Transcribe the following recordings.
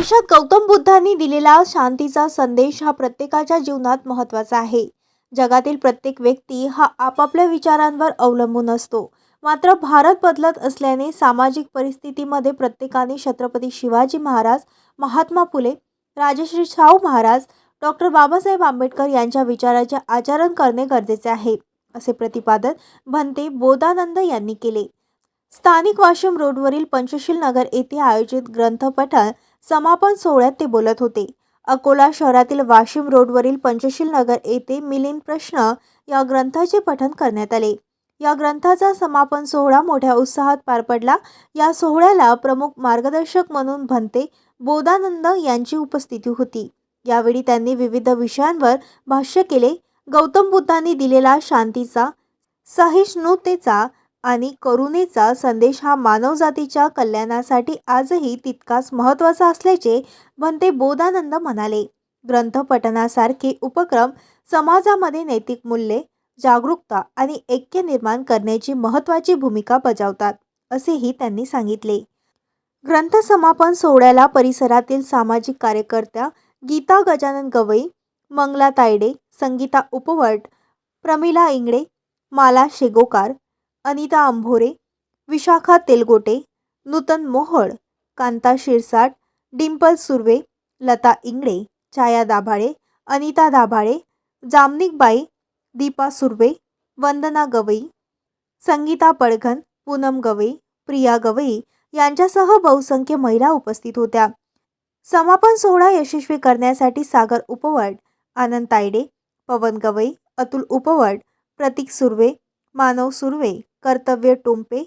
देशात गौतम बुद्धांनी दिलेला शांतीचा संदेश हा प्रत्येकाच्या जीवनात महत्त्वाचा आहे. जगातील प्रत्येक व्यक्ती हा आपापल्या विचारांवर अवलंबून असतो. मात्र भारत बदलत असल्याने सामाजिक परिस्थितीमध्ये प्रत्येकाने छत्रपती शिवाजी महाराज महात्मा फुले राजश्री शाहू महाराज डॉक्टर बाबासाहेब आंबेडकर यांच्या विचाराचे आचरण करणे गरजेचे आहे असे प्रतिपादन भंते बोधानंद यांनी केले. स्थानिक वाशिम रोडवरील पंचशील नगर येथे आयोजित ग्रंथपठण समापन सोहळ्यात ते बोलत होते. अकोला शहरातील वाशिम रोडवरील पंचशील नगर येथे मिलिंद प्रश्न या ग्रंथाचे पठण करण्यात आले. या ग्रंथाचा समापन सोहळा मोठ्या उत्साहात पार पडला. या सोहळ्याला प्रमुख मार्गदर्शक म्हणून भंते बोधानंद यांची उपस्थिती होती. यावेळी त्यांनी विविध विषयांवर भाष्य केले. गौतम बुद्धांनी दिलेला शांतीचा सहिष्णुतेचा आणि करुणेचा संदेश हा मानवजातीच्या कल्याणासाठी आजही तितकाच महत्त्वाचा असल्याचे भंते बोधानंद म्हणाले. ग्रंथपठणासारखे उपक्रम समाजामध्ये नैतिक मूल्ये जागरूकता आणि ऐक्य निर्माण करण्याची महत्त्वाची भूमिका बजावतात असेही त्यांनी सांगितले. ग्रंथसमापन सोहळ्याला परिसरातील सामाजिक कार्यकर्त्या गीता गजानन गवई मंगला तायडे संगीता उपवट प्रमिला इंगडे माला शेगोकार अनिता अंभोरे विशाखा तेलगोटे नूतन मोहळ कांता शिरसाट डिंपल सुर्वे लता इंगळे छाया दाभाळे अनिता दाभाळे जामनिक बाई दीपा सुर्वे वंदना गवई संगीता पडघन पूनम गवई प्रिया गवई यांच्यासह बहुसंख्य महिला उपस्थित होत्या. समापन सोहळा यशस्वी करण्यासाठी सागर उपवट आनंद तायडे पवन गवई अतुल उपवड प्रतीक सुर्वे मानव सुर्वे कर्तव्य टोंपे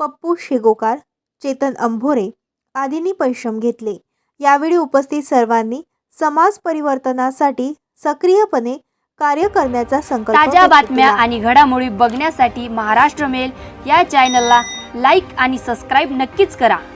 पप्पू शेगोकार चेतन अंभोरे आदींनी परिश्रम घेतले यावेळी उपस्थित सर्वांनी समाज परिवर्तनासाठी सक्रियपणे कार्य करण्याचा संकल्प ताज्या बातम्या. आणि घडामोडी बघण्यासाठी महाराष्ट्र मेल या चॅनलला लाईक आणि सबस्क्राईब नक्कीच करा